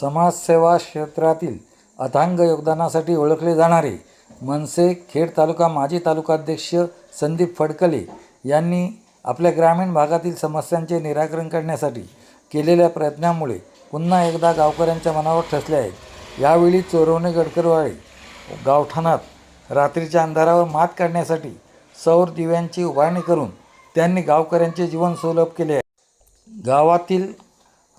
समाजसेवा क्षेत्रातील अथांग योगदानासाठी ओळखले जाणारे मनसे खेड तालुका माजी तालुकाध्यक्ष संदीप फडकले यांनी आपल्या ग्रामीण भागातील समस्यांचे निराकरण करण्यासाठी केलेल्या प्रयत्नांमुळे पुन्हा एकदा गावकऱ्यांच्या मनावर ठसले आहेत. यावेळी चोरवणे गडकरवाडी गावठाणात रात्रीच्या अंधारावर मात काढण्यासाठी सौर दिव्यांची उभारणी करून त्यांनी गावकऱ्यांचे जीवन सुलभ केले आहे. गावातील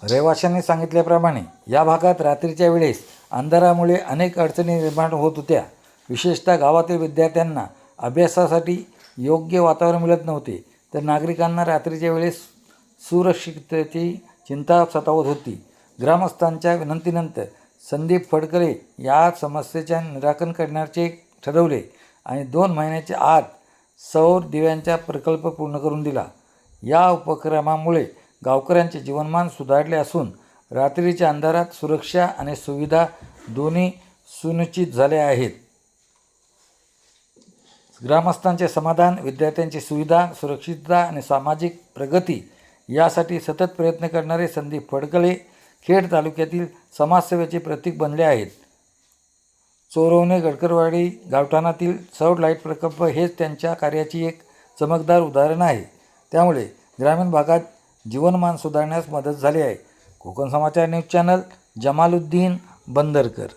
रहिवाशांनी सांगितल्याप्रमाणे या भागात रात्रीच्या वेळेस अंधारामुळे अनेक अडचणी निर्माण होत होत्या. विशेषतः गावातील विद्यार्थ्यांना अभ्यासासाठी योग्य वातावरण मिळत नव्हते. तर नागरिकांना रात्रीच्या वेळेस सुरक्षिततेची चिंता सतावत होती. ग्रामस्थांच्या विनंतीनंतर संदीप फडकरे या समस्येच्या निराकरण करण्याचे ठरवले आणि दोन महिन्याच्या आत सौर दिव्यांचा प्रकल्प पूर्ण करून दिला. या उपक्रमामुळे गावकऱ्यांचे जीवनमान सुधारले असून रात्रीच्या अंधारात सुरक्षा आणि सुविधा दोन्ही सुनिश्चित झाल्या आहेत. ग्रामस्थांचे समाधान विद्यार्थ्यांची सुविधा सुरक्षितता आणि सामाजिक प्रगती यासाठी सतत प्रयत्न करणारे संदीप फडकले खेड तालुक्यातील समाजसेवेचे प्रतीक बनले आहेत. चोरवणे गडकरवाडी गावठाणातील सौर लाइट प्रकल्प हेच त्यांच्या कार्याची एक चमकदार उदाहरण आहे. त्यामुळे ग्रामीण भागात जीवनमान सुधारण्यास मदत झाली आहे. Konkan Samachar news channel Jamaluddin Bandarkar.